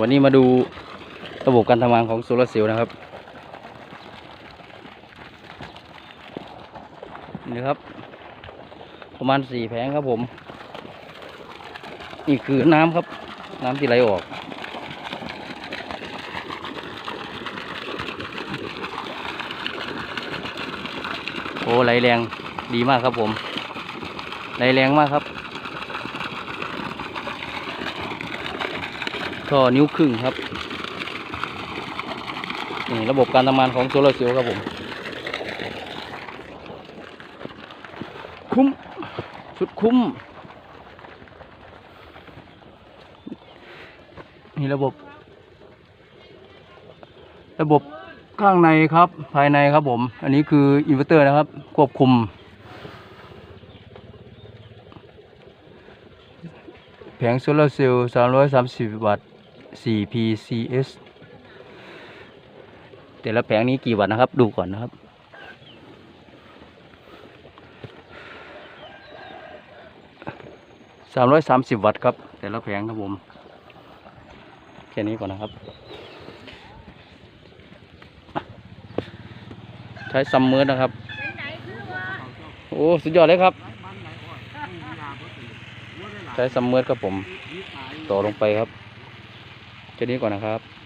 วันนี้มาดูระบบการทำงานของโซลาร์เซลล์นะครับนี่ครับ ประมาณสี่แผงครับผม นี่คือน้ำครับ น้ำที่ไหลออกโอ้ไหลแรงดีมากครับผมไหลแรงมากครับ ท่อนิ้วครึ่งครับนี่ระบบการทำงานของโซลาร์เซลล์ครับผม คุ้มชุดคุ้ม นี่ระบบ ระบบข้างในครับ ภายในครับผม อันนี้คืออินเวอร์เตอร์นะครับ ควบคุม แผงโซลาร์เซลล์330 วัตต์ 4PCS แต่ละแผงนี้กี่วัตต์นะครับ ดูก่อนนะครับ 330 วัตต์ครับ แต่ละแผงครับผม แค่นี้ก่อนนะครับ ใช้ซัมเมอร์นะครับ โอ้ สุดยอดเลยครับ ใช้ซัมเมอร์ครับผม ต่อลงไปครับ แค่นี้ก่อนนะครับ